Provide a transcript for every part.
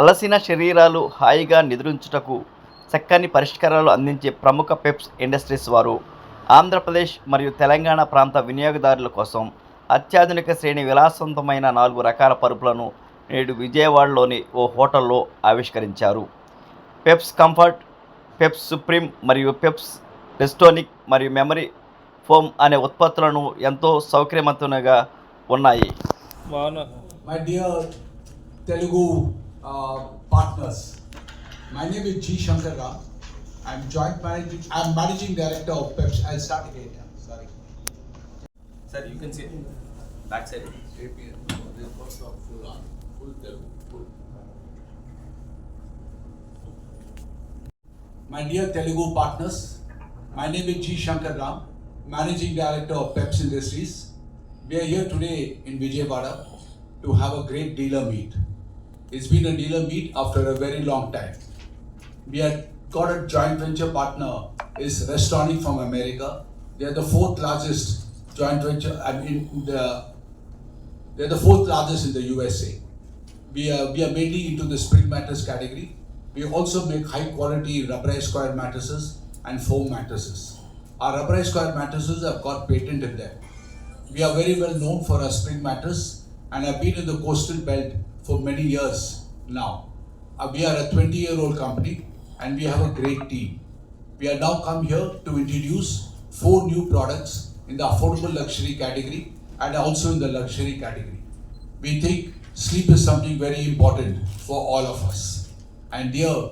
అలసిన శరీరాలు హాయిగా నిద్రించుటకు చక్కని పరిష్కారాలు అందించే ప్రముఖ పెప్స్ ఇండస్ట్రీస్ వారు ఆంధ్రప్రదేశ్ మరియు తెలంగాణ ప్రాంత వినియోగదారుల కోసం అత్యాధునిక శ్రేణి విలాసవంతమైన నాలుగు రకాల పరుపులను నేడు విజయవాడలోని ఓ హోటల్లో ఆవిష్కరించారు. పెప్స్ కంఫర్ట్ పెప్స్ సుప్రీం మరియు పెప్స్ రెస్టోనిక్ మరియు మెమరీ ఫోమ్ అనే ఉత్పత్తులను ఎంతో సౌకర్యవంతంగా ఉన్నాయి. uh, Uh, partners. My name is G. Shankar Ram. I'm joint managing, I'm managing director of Pepsi. I'll start again. Yeah, sorry. Sir, you can see backside. APN. This full on. Full Telugu. Full. My dear Telugu partners, my name is G. Shankar Ram, managing director of Pepsi Industries. We are here today in Vijayawada to have a great dealer meet. It's been a dealer meet after a very long time. We have got a joint venture partner is Restonic from America. They are the fourth largest joint venture. I mean, the they're the fourth largest in the USA. We are we are mainly into the spring mattress category. We also make high quality rubberized square mattresses and foam mattresses. Our rubberized square mattresses have got patent in them. We are very well known for our spring mattress and I've been in the coastal belt for many years now. Uh, we are a 20 year old company and we have a great team. We are now come here to introduce four new products in the affordable luxury category and also in the luxury category. We think sleep is something very important for all of us. And dear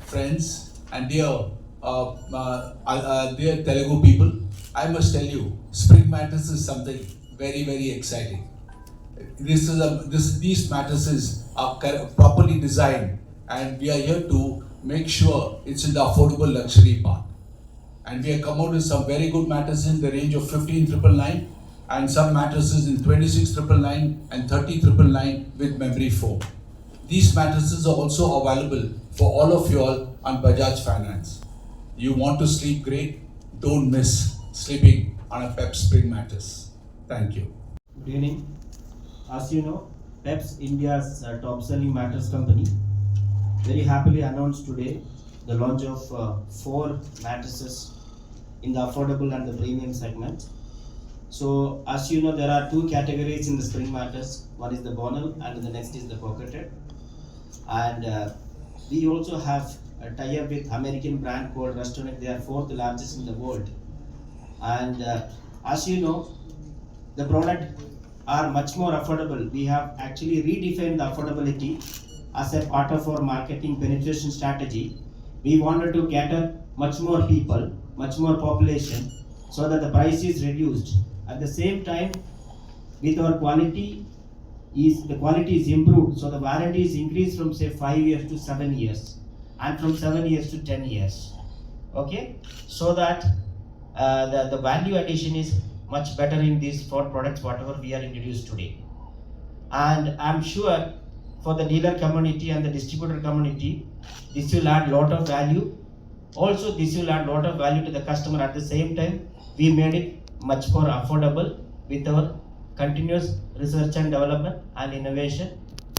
friends and dear uh, uh, uh, dear Telugu people, I must tell you, spring mattress is something very very exciting. This is a this these mattresses are properly designed, and we are here to make sure it's in the affordable luxury part. And we have come out with some very good mattresses in the range of 15,999 and some mattresses in 26,999 and 30,999 with memory foam. These mattresses are also available for all of you all on Bajaj Finance. You want to sleep great? Don't miss sleeping on a Pep Spring mattress. Thank you. Good evening. As you know, Peps India's uh, top selling mattress company very happily announced today the launch of uh, four mattresses in the affordable and the premium segment. So, as you know, there are two categories in the spring mattress. One is the bonal, and the next is the pocketed. And uh, we also have a tie-up with American brand called Restonic. They are fourth largest in the world. And uh, as you know, the product are much more affordable. We have actually redefined the affordability as a part of our marketing penetration strategy. We wanted to cater much more people, much more population, so that the price is reduced. At the same time, with our quality is the quality is improved, so the warranty is increased from say five years to seven years, and from seven years to ten years. Okay, so that uh, the, the value addition is much better in these four products whatever we are introduced today. And I'm sure for the dealer community and the distributor community, this will add lot of value. Also, this will add lot of value to the customer at the same time. We made it much more affordable with our continuous research and development and innovation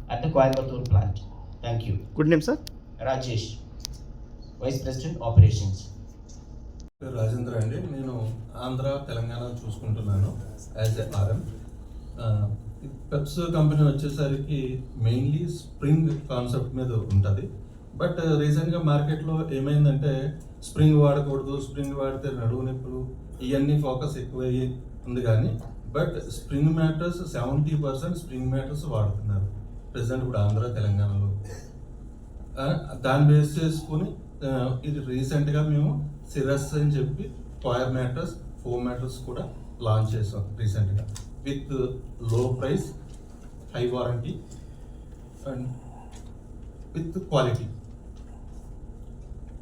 at the Coimbatore plant. Thank you. Good name, sir? Rajesh, Vice President Operations. పేరు రాజేంద్ర అండి. నేను ఆంధ్ర తెలంగాణ చూసుకుంటున్నాను as a RM Peps company వచ్చేసరికి mainly spring concept మీద ఉంటుంది. But రీసెంట్గా మార్కెట్లో ఏమైందంటే స్ప్రింగ్ వాడకూడదు స్ప్రింగ్ వాడితే నడువు నొప్పులు ఇవన్నీ ఫోకస్ ఎక్కువయ్యి ఉంది కానీ but spring mattress seventy percent spring mattress వాడుతున్నారు. ప్రజెంట్ ఇప్పుడు ఆంధ్ర తెలంగాణలో. దాన్ని బేస్ చేసుకుని ఇది రీసెంట్గా మేము సిరస్ అని చెప్పి కాయర్ మ్యాటర్స్ ఫోమ్ మ్యాటర్స్ కూడా లాంచ్ చేసాం రీసెంట్గా. విత్లో price high warranty and with quality.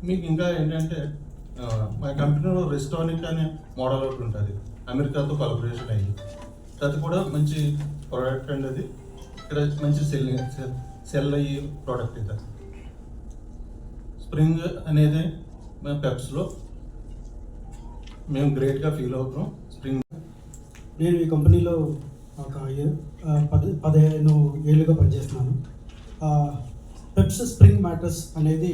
మీకు ఇంకా ఏంటంటే మా కంపెనీలో రెస్టానిక్ అనే మోడల్ ఒకటి ఉంటుంది. అమెరికాతో కొలబరేషన్ అయ్యి. అది కూడా మంచి ప్రోడక్ట్ అండి అది. ఇక్కడ మంచి సెల్ సెల్ అయ్యే ప్రోడక్ట్ ఇది. స్ప్రింగ్ అనేది మేము పెప్స్లో మేము గ్రేట్గా ఫీల్ అవుతాం స్ప్రింగ్ నేను ఈ కంపెనీలో ఒక పది పదిహేను ఏళ్ళుగా పనిచేస్తున్నాను. పెప్స్ స్ప్రింగ్ మ్యాటర్స్ అనేది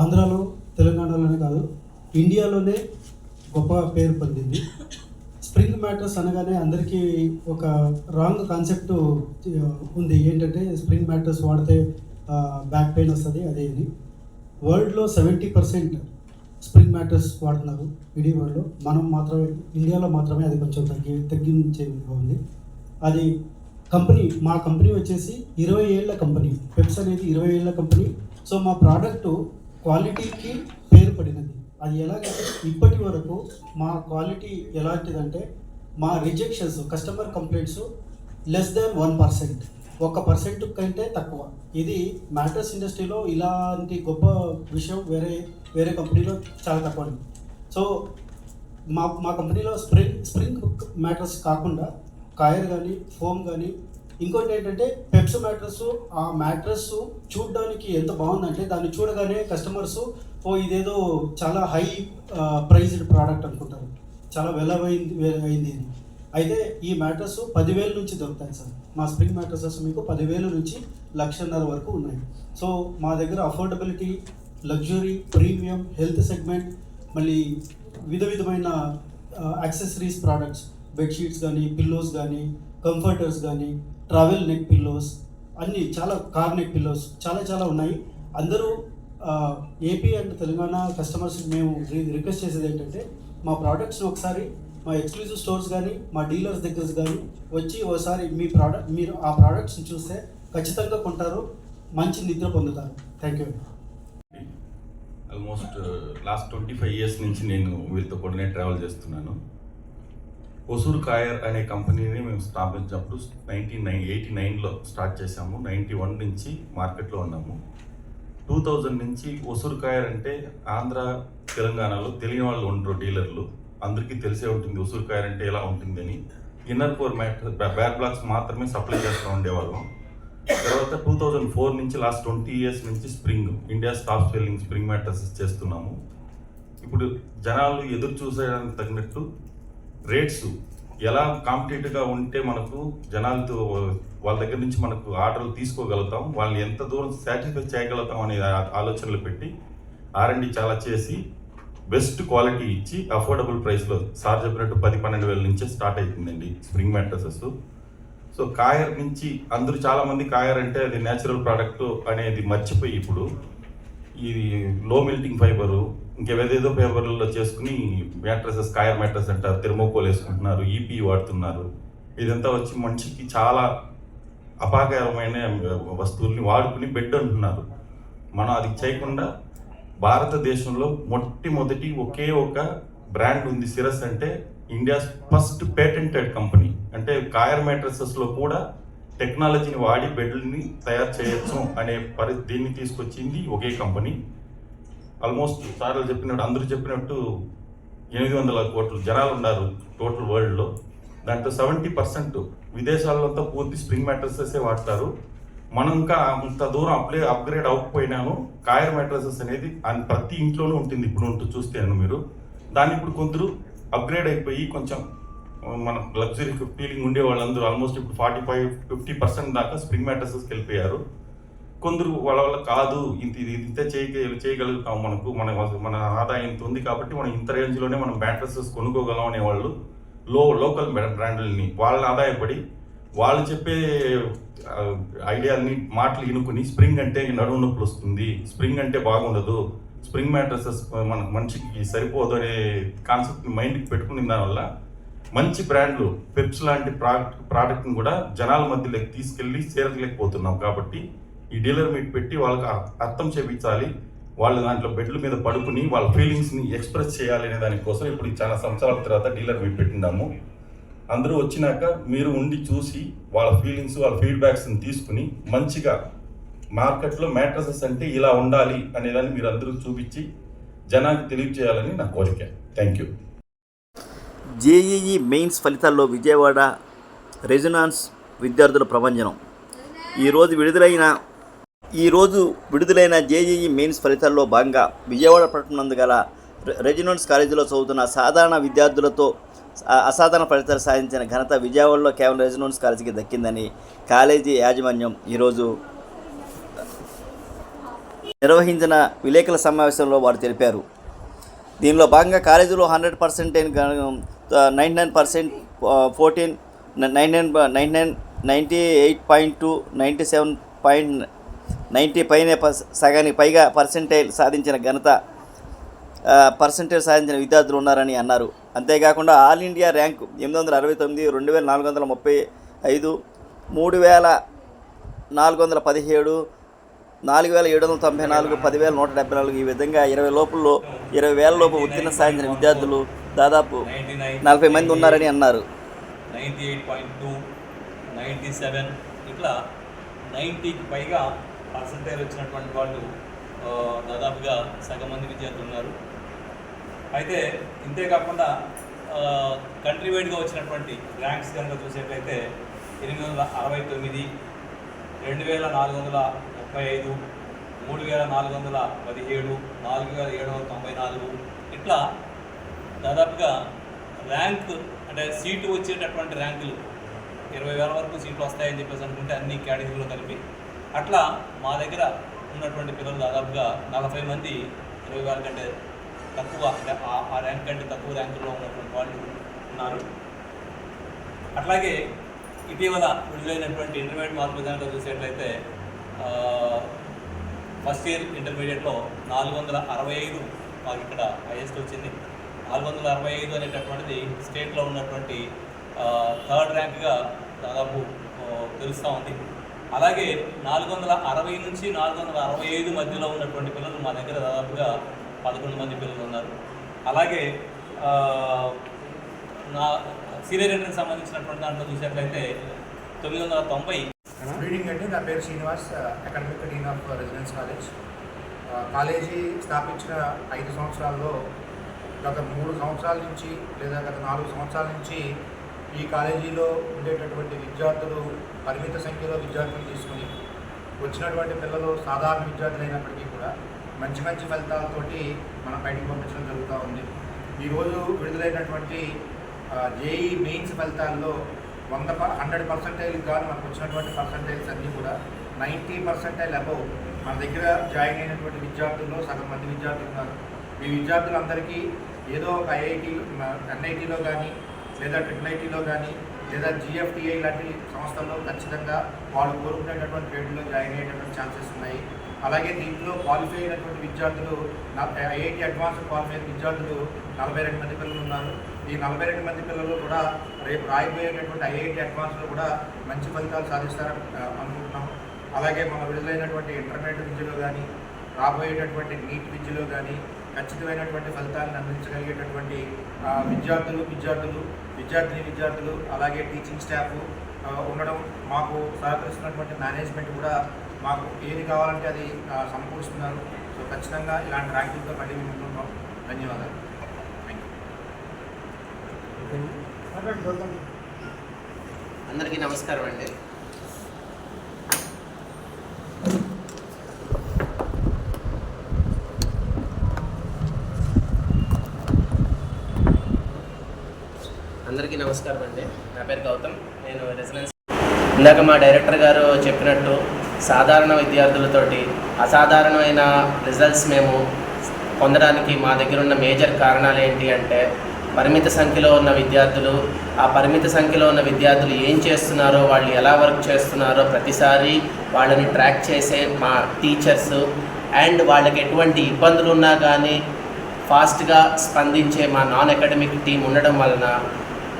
ఆంధ్రాలో తెలంగాణలోనే కాదు ఇండియాలోనే గొప్ప పేరు పొందింది. స్ప్రింగ్ మ్యాటర్స్ అనగానే అందరికీ ఒక రాంగ్ కాన్సెప్ట్ ఉంది. ఏంటంటే స్ప్రింగ్ మ్యాటర్స్ వాడితే బ్యాక్ పెయిన్ వస్తుంది అదే ఇది. వరల్డ్లో సెవెంటీ పర్సెంట్ స్ప్రింగ్ మ్యాటర్స్ వాడుతున్నారు ఇడీ వరల్డ్లో. మనం మాత్రమే ఇండియాలో మాత్రమే అది కొంచెం తగ్గి తగ్గించే ఉంది. అది కంపెనీ మా కంపెనీ వచ్చేసి ఇరవై ఏళ్ళ కంపెనీ. పెప్స్ అనేది ఇరవై ఏళ్ళ కంపెనీ. సో మా ప్రోడక్ట్ క్వాలిటీకి పేరు పడినది. అది ఎలాగంటే ఇప్పటి వరకు మా క్వాలిటీ ఎలాంటిదంటే మా rejections customer complaints less than one percent. ఒక పర్సెంట్ కంటే తక్కువ. ఇది మ్యాటర్స్ ఇండస్ట్రీలో ఇలాంటి గొప్ప విషయం వేరే వేరే కంపెనీలో చాలా తక్కువ ఉంది సో మా మా కంపెనీలో స్ప్రింగ్ స్ప్రింగ్ మ్యాటర్స్ కాకుండా కాయర్ కానీ ఫోమ్ కానీ ఇంకోటి ఏంటంటే పెప్స్ మ్యాట్రస్ ఆ మ్యాట్రస్ చూడడానికి ఎంత బాగుందంటే దాన్ని చూడగానే కస్టమర్స్ ఓ ఇదేదో చాలా హై ప్రైజ్డ్ ప్రోడక్ట్ అనుకుంటారు. చాలా వెలవైంది అయింది అయింది ఇది. అయితే ఈ మ్యాటర్స్ పదివేల నుంచి దొరుకుతాయి సార్. మా స్ప్రింగ్ మ్యాట్రసెస్ మీకు పదివేల నుంచి లక్షన్నర వరకు ఉన్నాయి. సో మా దగ్గర affordability luxury premium health segment మళ్ళీ విధ విధమైన యాక్సెసరీస్ ప్రోడక్ట్స్ బెడ్షీట్స్ కానీ పిల్లోస్ కానీ కంఫర్టర్స్ కానీ ట్రావెల్ నెక్ పిల్లోస్ అన్నీ చాలా కార్ నెక్ పిల్లోస్ చాలా చాలా ఉన్నాయి. అందరూ ఏపీ అండ్ తెలంగాణ కస్టమర్స్ మేము రిక్వెస్ట్ చేసేది ఏంటంటే మా ప్రోడక్ట్స్ని ఒకసారి మా ఎక్స్క్లూజివ్ స్టోర్స్ కానీ మా డీలర్స్ దగ్గర కానీ వచ్చి ఒకసారి మీ ప్రోడక్ట్ మీరు ఆ ప్రోడక్ట్స్ని చూస్తే ఖచ్చితంగా కొంటారు మంచి నిద్ర పొందుతారు. Thank you almost last twenty five years నుంచి నేను వీళ్ళతో కూడానే ట్రావెల్ చేస్తున్నాను. ఒసూర్ కాయర్ అనే కంపెనీని మేము స్థాపించినప్పుడు నైన్టీన్ నైన్ ఎయిటీ నైన్లో స్టార్ట్ చేసాము నైంటీ వన్ నుంచి మార్కెట్లో ఉన్నాము. టూ థౌజండ్ నుంచి ఒసూర్ కాయర్ అంటే ఆంధ్ర తెలంగాణలో తెలియని వాళ్ళు ఉండరు డీలర్లు అందరికీ తెలిసే ఉంటుంది ఒసూరు అంటే ఎలా ఉంటుందని. Inner core mat back blocks మాత్రమే సప్లై చేస్తూ ఉండేవాళ్ళం. తర్వాత టూ థౌజండ్ ఫోర్ నుంచి లాస్ట్ ట్వంటీ ఇయర్స్ నుంచి spring India top selling spring mattress చేస్తున్నాము. ఇప్పుడు జనాలు ఎదురు చూసేదానికి తగినట్టు రేట్స్ ఎలా కాంపిటేటివ్గా ఉంటే మనకు జనాలతో వాళ్ళ దగ్గర నుంచి మనకు ఆర్డర్లు తీసుకోగలుగుతాం వాళ్ళని ఎంత దూరం సాటిస్ఫై చేయగలుగుతాం అనే ఆలోచనలు పెట్టి ఆర్ఎండి చాలా చేసి బెస్ట్ క్వాలిటీ ఇచ్చి అఫోర్డబుల్ ప్రైస్లో సార్ చెప్పినట్టు పది పన్నెండు వేల నుంచే స్టార్ట్ అవుతుందండి స్ప్రింగ్ మ్యాట్రసెస్. సో కాయర్ నుంచి అందరూ చాలామంది కాయర్ అంటే అది నేచురల్ ప్రోడక్ట్ అనేది మర్చిపోయి ఇప్పుడు ఇది లో మిల్టింగ్ ఫైబరు ఇంకేదేదో ఫైబర్లలో చేసుకుని మ్యాట్రసెస్ కాయర్ మ్యాట్రస్ అంటారు థెర్మోకోల్ వేసుకుంటున్నారు ఈపీ వాడుతున్నారు. ఇదంతా వచ్చి మనిషికి చాలా అపాకరమైన వస్తువుల్ని వాడుకుని బెడ్ అంటున్నారు. మనం అది చేయకుండా భారతదేశంలో మొట్టమొదటి ఒకే ఒక బ్రాండ్ ఉంది సిరస్ అంటే ఇండియాస్ ఫస్ట్ పేటెంటెడ్ కంపెనీ. అంటే కాయర్ మ్యాట్రసెస్లో కూడా టెక్నాలజీని వాడి బెడ్లని తయారు చేయొచ్చు అనే పరి దీన్ని తీసుకొచ్చింది ఒకే కంపెనీ. ఆల్మోస్ట్ సార్లు చెప్పినట్టు అందరూ చెప్పినట్టు ఎనిమిది వందల కోట్ల జనాలు ఉన్నారు టోటల్ వరల్డ్లో. దాంట్లో సెవెంటీ పర్సెంట్ విదేశాల్లో పూర్తి స్ప్రింగ్ మ్యాట్రసెసే వాడతారు. మనం ఇంకా అంత దూరం అప్లే అప్గ్రేడ్ అవ్వకపోయినాను కాయర్ మ్యాట్రసెస్ అనేది అన్- ప్రతి ఇంట్లోనూ ఉంటుంది. ఇప్పుడు ఉంటూ చూస్తేను మీరు. దాన్ని ఇప్పుడు కొందరు అప్గ్రేడ్ అయిపోయి కొంచెం మన లగ్జరీ ఫీలింగ్ ఉండే వాళ్ళందరూ ఆల్మోస్ట్ ఇప్పుడు ఫార్టీ ఫైవ్ ఫిఫ్టీ పర్సెంట్ దాకా స్ప్రింగ్ మ్యాట్రసెస్కి వెళ్ళిపోయారు కొందరు వాళ్ళ వల్ల కాదు ఇంత ఇది ఇంత చేయగ చేయగలుగుతాం మనకు మన మన ఆదాయం ఇంత ఉంది కాబట్టి మనం ఇంత రేంజ్లోనే మనం మ్యాట్రసెస్ కొనుక్కోగలం అనేవాళ్ళు లో లోకల్ బ్రాండ్లని వాళ్ళని ఆదాయపడి వాళ్ళు చెప్పే ఆ, ఐడియాల్ని మాటలు ఇనుకుని స్ప్రింగ్ అంటే నడుము నొప్పులు వస్తుంది స్ప్రింగ్ అంటే బాగుండదు స్ప్రింగ్ మ్యాట్రసెస్ మన మనిషికి సరిపోదు అనే కాన్సెప్ట్ మైండ్కి పెట్టుకుని దానివల్ల మంచి బ్రాండ్లు పెప్స్ లాంటి ప్రోడక్ట్ ప్రోడక్ట్ని కూడా జనాల మధ్యలోకి తీసుకెళ్ళి చేరలేకపోతున్నాం కాబట్టి ఈ డీలర్ మీట్ పెట్టి వాళ్ళకి అర్- అర్థం చేపించాలి. వాళ్ళు దాంట్లో బెడ్ల మీద పడుకుని వాళ్ళ ఫీలింగ్స్ని ఎక్స్ప్రెస్ చేయాలి అనే దానికోసం ఇప్పుడు చాలా సంవత్సరాల తర్వాత డీలర్ మీట్ పెట్టినాము అందరూ వచ్చినాక మీరు ఉండి చూసి వాళ్ళ ఫీలింగ్స్ వాళ్ళ ఫీడ్బ్యాక్స్ని తీసుకుని మంచిగా మార్కెట్లో మ్యాట్రసెస్ అంటే ఇలా ఉండాలి అనేదాన్ని మీరు అందరూ చూపించి జనానికి తెలియజేయాలని నా కోరిక. థ్యాంక్ యూ జేఈఈ మెయిన్స్ ఫలితాల్లో విజయవాడ రెజినాన్స్ విద్యార్థుల ప్రభంజనం. ఈరోజు విడుదలైన ఈరోజు విడుదలైన జేఈఈ మెయిన్స్ ఫలితాల్లో భాగంగా విజయవాడ పట్టణందు గల రె- రెజినెన్స్ కాలేజీలో చదువుతున్న సాధారణ విద్యార్థులతో అసాధారణ ఫలితాలు సాధించిన ఘనత విజయవాడలో కేవలం రెజినెన్స్ కాలేజీకి దక్కిందని కాలేజీ యాజమాన్యం ఈరోజు నిర్వహించిన విలేకరుల సమావేశంలో వారు తెలిపారు. దీనిలో భాగంగా కాలేజీలో hundred percent ninety nine percent fourteen nine nine nine nine ninety eight point two ninety seven point ninety పైన పర్స- సగానికి పైగా పర్సెంటేజ్ సాధించిన ఘనత పర్సెంటేజ్ సాధించిన విద్యార్థులు ఉన్నారని అన్నారు. అంతేకాకుండా ఆల్ ఇండియా ర్యాంకు ఎనిమిది వందల అరవై తొమ్మిది రెండు వేల నాలుగు వందల ముప్పై ఐదు మూడు వేల నాలుగు వందల పదిహేడు నాలుగు వేల ఏడు వందల తొంభై నాలుగు పదివేల నూట డెబ్బై నాలుగు. ఈ విధంగా ఇరవై లోపుల్లో ఇరవై వేల లోపు ఉత్తీర్ణ సాధించిన విద్యార్థులు దాదాపు నలభై మంది ఉన్నారని అన్నారు. ఎయిట్ పాయింట్ టూ సెవెన్ ఇట్లా నైంటీకి పైగా పర్సంటేజ్ వచ్చినటువంటి వాళ్ళు దాదాపుగా సగం మంది విద్యార్థులు ఉన్నారు. అయితే ఇంతే కాకుండా కంట్రీ వైడ్గా వచ్చినటువంటి ర్యాంక్స్ కనుక చూసేట్లయితే ఎనిమిది వందల అరవై తొమ్మిది రెండు వేల నాలుగు వందల ముప్పై ఐదు మూడు వేల నాలుగు వందల పదిహేడు నాలుగు వేల ఏడు వందల తొంభై నాలుగు ఇట్లా దాదాపుగా ర్యాంక్ అంటే సీటు వచ్చేటటువంటి ర్యాంకులు ఇరవై వేల వరకు సీట్లు వస్తాయని చెప్పేసి అనుకుంటే అన్ని కేటగిరీలో కలిపి. అట్లా మా దగ్గర ఉన్నటువంటి పిల్లలు దాదాపుగా నలభై మంది ఇరవై వేల కంటే తక్కువ అంటే ఆ- ర్యాంక్ కంటే తక్కువ ర్యాంకుల్లో ఉన్నటువంటి వాళ్ళు ఉన్నారు. అట్లాగే ఇటీవల విడుదలైనటువంటి ఇంటర్మీడియట్ మార్కులు కనుక చూసేట్లయితే ఫస్ట్ ఇయర్ ఇంటర్మీడియట్లో నాలుగు వందల అరవై ఐదు మాకు ఇక్కడ హైయెస్ట్ వచ్చింది. నాలుగు వందల అరవై ఐదు అనేటటువంటిది స్టేట్లో ఉన్నటువంటి థర్డ్ ర్యాంక్గా దాదాపు తెలుస్తూ ఉంది. అలాగే నాలుగు వందల అరవై నుంచి నాలుగు వందల అరవై ఐదు మధ్యలో ఉన్నటువంటి పిల్లలు మా దగ్గర దాదాపుగా పదకొండు మంది పిల్లలు ఉన్నారు. అలాగే నా సీనియర్ ఇంటర్కి సంబంధించినటువంటి దాంట్లో చూసినట్లయితే తొమ్మిది వందల తొంభై రీడింగ్ అంటే నా పేరు Srinivas academic dean of residence college college స్థాపించిన ఐదు సంవత్సరాల్లో గత మూడు సంవత్సరాల నుంచి లేదా గత నాలుగు సంవత్సరాల నుంచి ఈ కాలేజీలో ఉండేటటువంటి విద్యార్థులు పరిమిత సంఖ్యలో విద్యార్థులు తీసుకుని వచ్చినటువంటి పిల్లలు సాధారణ విద్యార్థులు అయినప్పటికీ కూడా మంచి మంచి ఫలితాలతోటి మనం బయటకు పంపించడం జరుగుతూ ఉంది. ఈరోజు విడుదలైనటువంటి జేఈ మెయిన్స్ ఫలితాల్లో వంద హండ్రెడ్ పర్సెంటేజ్ కానీ మనకు వచ్చినటువంటి పర్సంటేజ్ అన్నీ కూడా నైంటీ పర్సెంటేజ్ అబౌవ్ మన దగ్గర జాయిన్ అయినటువంటి విద్యార్థుల్లో సగం మంది విద్యార్థులు ఉన్నారు. ఈ విద్యార్థులందరికీ ఏదో ఒక ఐఐటి ఎన్ఐటీలో కానీ లేదా ట్రిపుల్ ఐటీలో కానీ లేదా జిఎఫ్టిఐ లాంటి సంస్థల్లో ఖచ్చితంగా వాళ్ళు కోరుకునేటటువంటి ట్రేడ్లో జాయిన్ అయ్యేటటువంటి ఛాన్సెస్ ఉన్నాయి. అలాగే దీంట్లో క్వాలిఫై అయినటువంటి విద్యార్థులు ఐఐటి అడ్వాన్స్ క్వాలిఫై అయిన విద్యార్థులు నలభై రెండు మంది పిల్లలు ఉన్నారు. ఈ నలభై రెండు మంది పిల్లలు కూడా రేపు రాయిపోయేటటువంటి ఐఐటి అడ్వాన్స్లో కూడా మంచి ఫలితాలు సాధిస్తారని అనుకుంటున్నాం. అలాగే మన విడుదలైనటువంటి ఇంటర్మీడియట్ విద్యలో కానీ రాబోయేటటువంటి నీట్ విద్యలో కానీ ఖచ్చితమైనటువంటి ఫలితాలను అందించగలిగేటటువంటి విద్యార్థులు విద్యార్థులు విద్యార్థిని విద్యార్థులు అలాగే టీచింగ్ స్టాఫ్ ఉండడం మాకు సహకరిస్తున్నటువంటి మేనేజ్మెంట్ కూడా మాకు ఏది కావాలంటే అది సమకూరుస్తున్నారు. సో ఖచ్చితంగా ఇలాంటి ర్యాంకులతో మళ్ళీ మేము ఉంటున్నాం ధన్యవాదాలు. అందరికీ నమస్కారం అండి. అందరికీ నమస్కారం అండి. నా పేరు గౌతమ్. నేను రెసిడెన్స్ ఇందాక మా డైరెక్టర్ గారు చెప్పినట్టు సాధారణ విద్యార్థులతోటి అసాధారణమైన రిజల్ట్స్ మేము పొందడానికి మా దగ్గర ఉన్న మేజర్ కారణాలు ఏంటి అంటే పరిమిత సంఖ్యలో ఉన్న విద్యార్థులు ఆ పరిమిత సంఖ్యలో ఉన్న విద్యార్థులు ఏం చేస్తున్నారో వాళ్ళు ఎలా వర్క్ చేస్తున్నారో ప్రతిసారి వాళ్ళని ట్రాక్ చేసే మా టీచర్స్ అండ్ వాళ్ళకి ఎటువంటి ఇబ్బందులు ఉన్నా కానీ ఫాస్ట్గా స్పందించే మా నాన్ అకాడమిక్ టీం ఉండడం వలన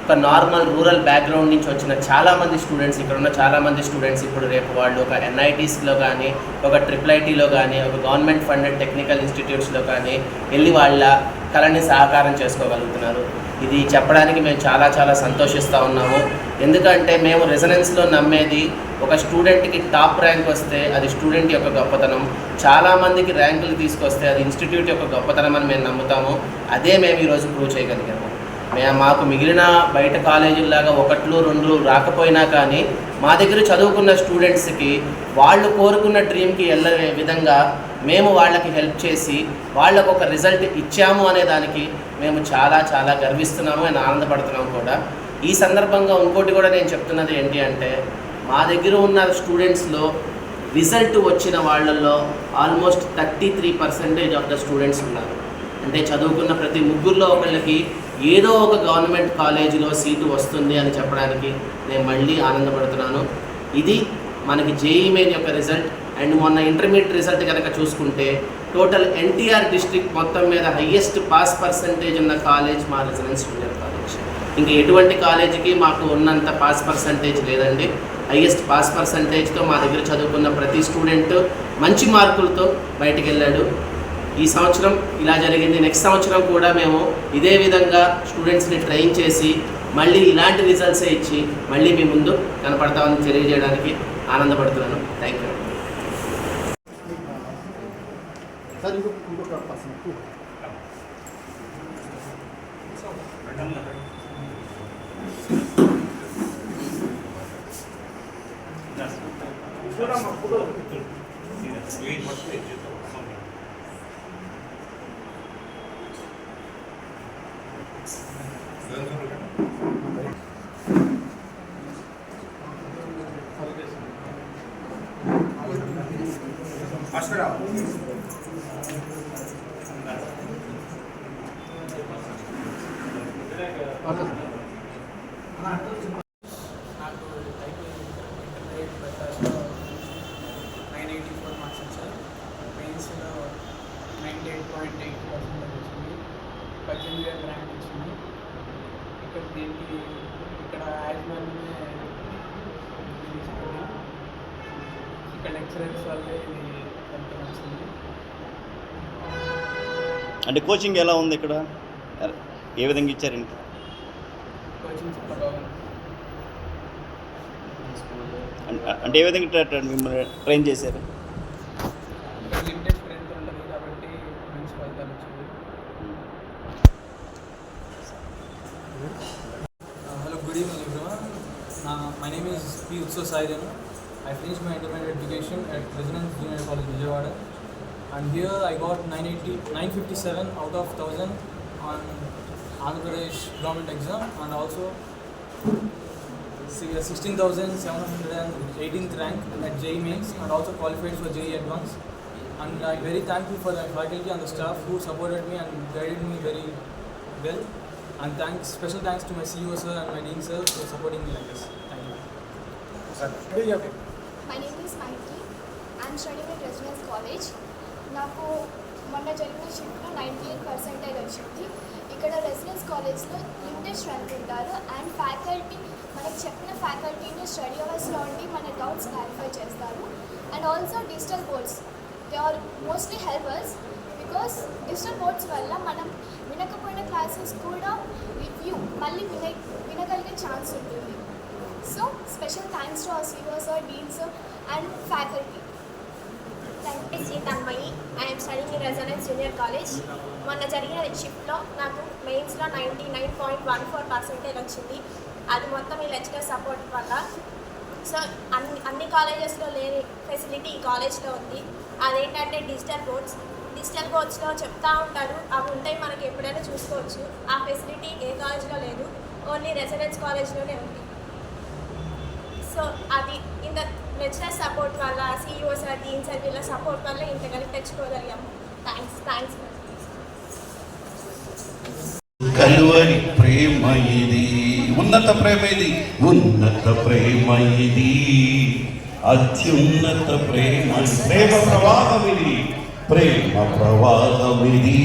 ఒక నార్మల్ రూరల్ బ్యాక్గ్రౌండ్ నుంచి వచ్చిన చాలామంది స్టూడెంట్స్ ఇక్కడ ఉన్న చాలామంది స్టూడెంట్స్ ఇప్పుడు రేపు వాళ్ళు ఒక ఎన్ఐటీస్లో కానీ ఒక ట్రిపుల్ ఐటీలో కానీ ఒక గవర్నమెంట్ ఫండెడ్ టెక్నికల్ ఇన్స్టిట్యూట్స్లో కానీ వెళ్ళి వాళ్ళ కళని సహకారం చేసుకోగలుగుతున్నారు. ఇది చెప్పడానికి మేము చాలా చాలా సంతోషిస్తూ ఉన్నాము. ఎందుకంటే మేము రెసిడెన్స్లో నమ్మేది ఒక స్టూడెంట్కి టాప్ ర్యాంక్ వస్తే అది స్టూడెంట్ యొక్క గొప్పతనం. చాలామందికి ర్యాంకులు తీసుకొస్తే అది ఇన్స్టిట్యూట్ యొక్క గొప్పతనం అని మేము నమ్ముతాము. అదే మేము ఈరోజు ప్రూవ్ చేయగలిగాము. మాకు మిగిలిన బయట కాలేజీల్లాగా ఒకట్లు రెండు రాకపోయినా కానీ మా దగ్గర చదువుకున్న స్టూడెంట్స్కి వాళ్ళు కోరుకున్న డ్రీమ్కి వెళ్ళే విధంగా మేము వాళ్ళకి హెల్ప్ చేసి వాళ్ళకు ఒక రిజల్ట్ ఇచ్చాము అనే దానికి మేము చాలా చాలా గర్విస్తున్నాము అండ్ ఆనందపడుతున్నాము కూడా. ఈ సందర్భంగా ఇంకోటి కూడా నేను చెప్తున్నది ఏంటి అంటే మా దగ్గర ఉన్న స్టూడెంట్స్లో రిజల్ట్ వచ్చిన వాళ్ళల్లో almost thirty three percentage of the students ఉన్నారు. అంటే చదువుకున్న ప్రతి ముగ్గురులో ఒకళ్ళకి ఏదో ఒక గవర్నమెంట్ కాలేజీలో సీటు వస్తుంది అని చెప్పడానికి నేను మళ్ళీ ఆనందపడుతున్నాను. ఇది మనకి జేఈ మెయిన్ యొక్క రిజల్ట్ అండ్ మొన్న ఇంటర్మీడియట్ రిజల్ట్ కనుక చూసుకుంటే టోటల్ ఎన్టీఆర్ డిస్ట్రిక్ట్ మొత్తం మీద హయ్యెస్ట్ పాస్ పర్సంటేజ్ ఉన్న కాలేజ్ మా రెసిడెన్స్ జూనియర్ కాలేజ్. ఇంకా ఎటువంటి కాలేజీకి మాకు ఉన్నంత పాస్ పర్సంటేజ్ లేదండి. హయ్యెస్ట్ పాస్ పర్సంటేజ్తో మా దగ్గర చదువుకున్న ప్రతి స్టూడెంట్ మంచి మార్కులతో బయటకు వెళ్ళాడు. ఈ సంవత్సరం ఇలా జరిగింది. నెక్స్ట్ సంవత్సరం కూడా మేము ఇదే విధంగా స్టూడెంట్స్ని ట్రైన్ చేసి మళ్ళీ ఇలాంటి రిజల్ట్సే ఇచ్చి మళ్ళీ మీ ముందు కనపడతామని తెలియజేయడానికి ఆనందపడుతున్నాను. థ్యాంక్ యూ అశ్వరావు నాకు టైప్ ఇంటర్మీడియట్ బెటాస్లో నైన్ ఎయిటీ ఫోర్ మార్క్స్ వచ్చాయి మెయిన్స్లో ninety eight point eight percentage వచ్చింది. పద్దెనిమిది వేల ర్యాంక్ వచ్చింది. ఇక్కడ దీనికి ఇక్కడ యాజమాన్యమే తీసుకుంది. ఇక్కడ లెక్చరర్స్ వల్లే ఇది ఎంత వచ్చింది అంటే కోచింగ్ ఎలా ఉంది ఇక్కడ? ఏ విధంగా ఇచ్చారండి కోచింగ్ చాలా బాగుంది. అంటే ఏ విధంగా మిమ్మల్ని ట్రైన్ చేశారు? education at Resonance Junior College, Vijayawada. And here I got 980, 957 out of 1000 on Andhra Pradesh government exam and also 16,718th rank at JE Mains and also qualified for JE Advanced. And I'm very thankful for the faculty and the staff who supported me and guided me very well. And thanks, special thanks to my CEO sir and my dean sir for supporting me like this. Thank you. Sir. I'm studying in residence college. నాకు మొన్న జరిగిన షిఫ్ట్లో ninety eight percentage వచ్చింది. ఇక్కడ residence కాలేజ్లో limited strength ఉంటారు and faculty మనకి చెప్పిన ఫ్యాకల్టీని స్టడీ అవర్స్లో ఉండి మన డౌట్స్ క్లారిఫై చేస్తారు. And also digital boards they are mostly helpers because digital boards వల్ల మనం వినకపోయిన క్లాసెస్ కూడా రివ్యూ మళ్ళీ విన వినగలిగే ఛాన్స్ ఉంటుంది. So special thanks to our CEO sir and faculty Sri Tanmayi I'm studying in residence junior college మొన్న జరిగిన షిఫ్ట్లో నాకు మెయిన్స్లో ninety nine point one four percentage వచ్చింది. అది మొత్తం ఈ లెక్చరర్ సపోర్ట్ వల్ల. సో అన్ని అన్ని కాలేజెస్లో లేని ఫెసిలిటీ ఈ కాలేజ్లో ఉంది. అదేంటంటే డిజిటల్ బోర్డ్స్ డిజిటల్ బోర్డ్స్లో చెప్తా ఉంటారు అవి ఉంటాయి మనకి ఎప్పుడైనా చూసుకోవచ్చు. ఆ ఫెసిలిటీ ఏ కాలేజ్లో లేదు ఓన్లీ రెసిడెన్స్ కాలేజ్లోనే ఉంది. సో అది లెక్చరర్ సపోర్ట్ వల్ల సిఇఓ సార్ డీన్ సార్ వీళ్ళ సపోర్ట్ వల్ల ఇంతకని తెచ్చుకోగలిగాము థ్యాంక్స్ థ్యాంక్స్ కలువరి ప్రేమ ఇది ఉన్నత ప్రేమ ఇది. ఉన్నత ప్రేమ ఇది అత్యున్నత ప్రేమ ప్రేమ ప్రవాహం ఇది ప్రేమ ప్రవాహం ఇది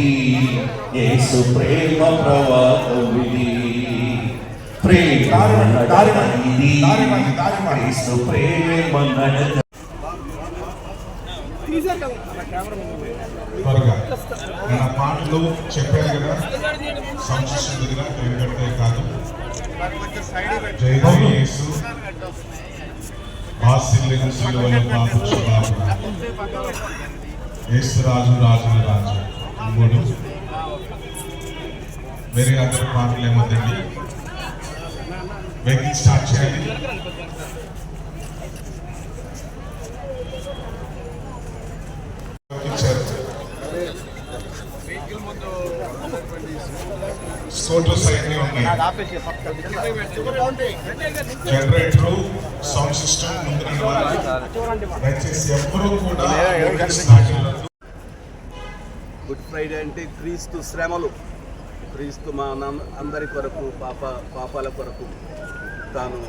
యేసు ప్రేమ ప్రవాహం ఇది. ప్రేమ ఇది ప్రేమ త్వరగా. మన పాటలు చెప్పారు కదా? సంశిష్టుడిగా వెంకటే కాదు. జై యేసు. వాసిల్లిన శిలువల పాపుచు బాబు యేసు రాజు రాజుల రాజు. మూడు వేరే అదర్ పాటలు ఏమొద్దండి వెహికల్ స్టార్ట్ చేయాలి ఇచ్చారు సోటర్స్ ఉన్నాయి జనరేటర్ సౌండ్ సిస్టమ్ ముందు దయచేసి ఎవ్వరూ కూడా గుడ్ ఫ్రైడే అంటే క్రీస్తు శ్రమలు. క్రీస్తు మా నం- అందరి కొరకు పాప పాపాల కొరకు. తాను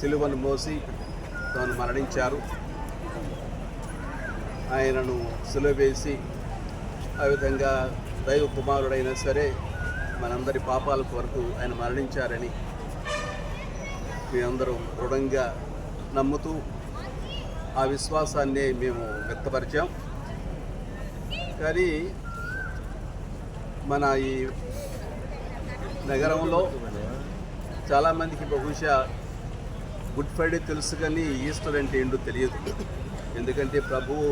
సిలువను మోసి తాను మరణించారు. ఆయనను సిలువ వేసి ఆ విధంగా దైవ కుమారుడైనా సరే మనందరి పాపాల కొరకు ఆయన మరణించారని మేమందరం దృఢంగా నమ్ముతూ ఆ విశ్వాసాన్ని మేము వ్యక్తపరిచాం. కానీ మన ఈ నగరంలో చాలామందికి బహుశా గుడ్ ఫ్రైడే తెలుసు కానీ ఈస్టర్ అంటే ఏంటో తెలియదు. ఎందుకంటే ప్రభువు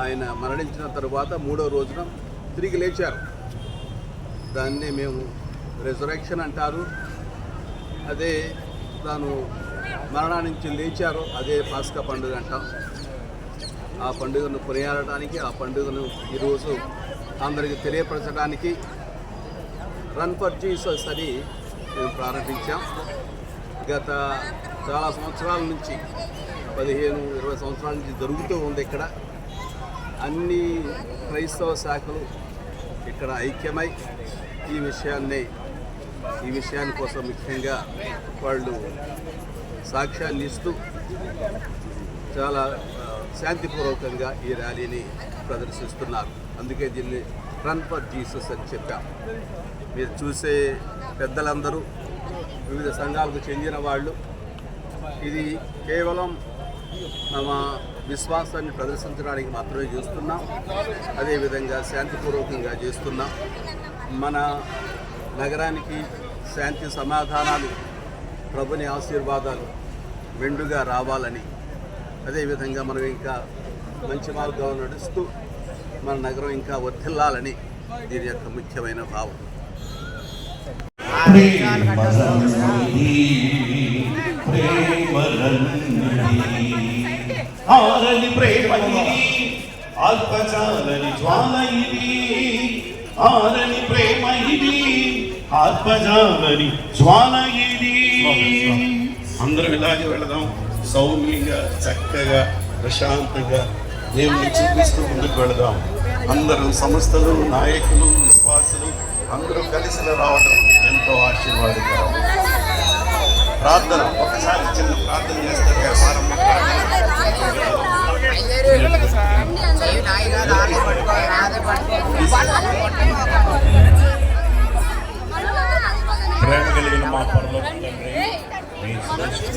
ఆయన మరణించిన తరువాత మూడో రోజున తిరిగి లేచారు. దాన్నే మేము రెజరెక్షన్ అంటారు. అదే తాను మరణానికి నుంచి లేచారు. అదే పాస్కా పండుగ అంటాం. ఆ పండుగను కొనియాడటానికి ఆ పండుగను ఈరోజు అందరికి తెలియపరచడానికి రన్ ఫర్ జీసస్ అని మేము ప్రారంభించాం. గత చాలా సంవత్సరాల నుంచి పదిహేను ఇరవై సంవత్సరాల నుంచి జరుగుతూ ఉంది ఇక్కడ. అన్ని క్రైస్తవ శాఖలు ఇక్కడ ఐక్యమై ఈ విషయాన్ని ఈ విషయాని కోసం ముఖ్యంగా వాళ్ళు సాక్ష్యాన్ని ఇస్తూ చాలా శాంతిపూర్వకంగా ఈ ర్యాలీని ప్రదర్శిస్తున్నారు. అందుకే దీన్ని రన్ ఫర్ జీసస్ అని చెప్పాం. మీరు చూసే పెద్దలందరూ వివిధ సంఘాలకు చెందిన వాళ్ళు ఇది కేవలం మన విశ్వాసాన్ని ప్రదర్శించడానికి మాత్రమే చేస్తున్నాం అదేవిధంగా శాంతిపూర్వకంగా చేస్తున్నాం. మన నగరానికి శాంతి సమాధానాలు ప్రభుని ఆశీర్వాదాలు మెండుగా రావాలని అదేవిధంగా మనం ఇంకా మంచి మార్గంలో నడుస్తూ మన నగరం ఇంకా వర్ధిల్లాలని దీని యొక్క ముఖ్యమైన భావం. ఆరని ప్రేమ ఇది అల్పజాలని జ్వాల ఇది ఆరని ప్రేమ ఇది ఆత్మజాలని జ్వాల ఇది అందరం ఇలాగే వెళదాం. సౌమ్యంగా చక్కగా ప్రశాంతంగా దేవుని చూపిస్తూ ముందుకు వెళదాం అందరూ సంస్థలు నాయకులు విశ్వాసులు అందరూ కలిసి రావడం ఎంతో ఆశీర్వాదకరం ప్రార్థన ఒకసారి చిన్న ప్రార్థన చేస్తారు కదా ప్రారంభ ప్రేమ కలిగిన మా పనులు తండ్రి మీ సురక్షిత